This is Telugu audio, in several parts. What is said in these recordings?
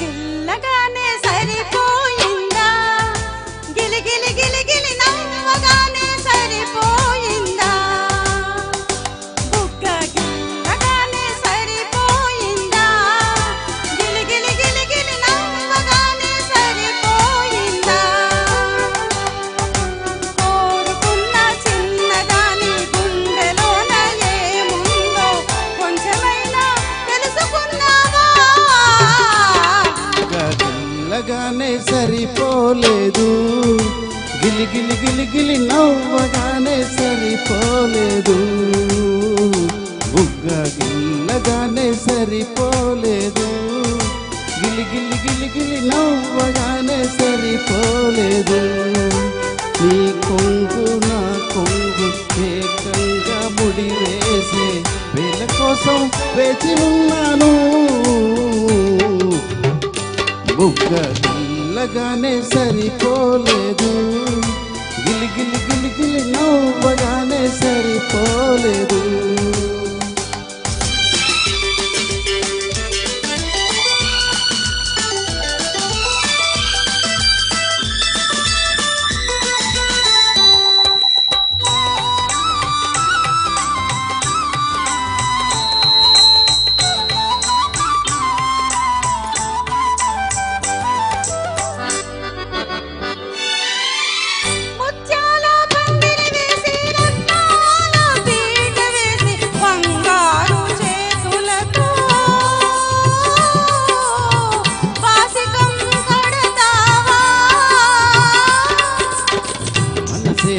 గిల్లగానే సరిపోలేదు. గిలి గిలి గిలి గిలి నవ్వగానే సరిపోలేదు. బుగ్గ గిల్లగానే సరిపోలేదు. గిలి గిలి గిలి గిలి నవ్వగానే సరిపోలేదు. నీ కొంగు నా కొంగు ఏకంగా ముడి వేసే వేల కోసం వేచి ఉన్నాను. బుగ్గ గిల్లగానే సరిపోలేదు గిలి గిలి గిలి గిలి నవ్వగానే సరిపోలేదు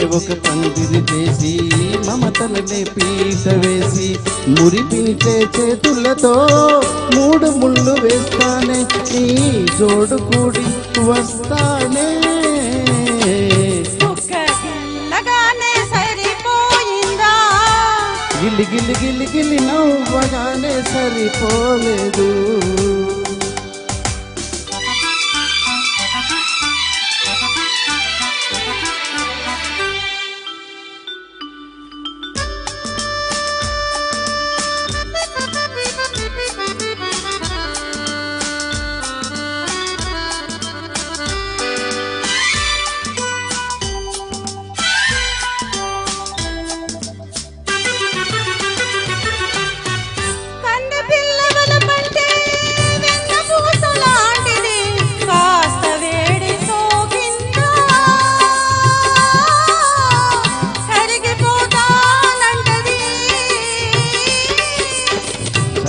ఒక పందిరి చేసి మమతలనే పీట వేసి మురిపించే చేతులతో మూడు ముళ్ళు వేస్తానే నీ జోడు కూడి వస్తానే. గిలి గిలి గిలి గిలి నవ్వగానే సరిపోలేదు.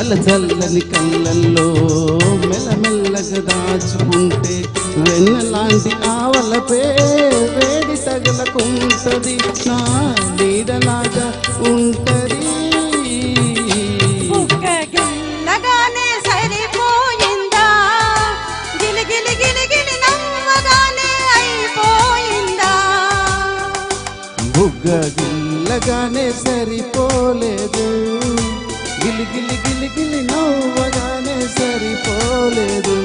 చల్ల చల్లని కళ్ళల్లో మెల్లమెల్లగా దాచుకుంటే వెన్నలాంటి ఆవలపే వేడి తగలకుంటది. నా నీడలాగా ఉంటది. బుగ్గ గిల్లగానే సరిపోలేదు. గిలి గిలి గిలి గిలి నవ్వగానే సరిపోలేదు.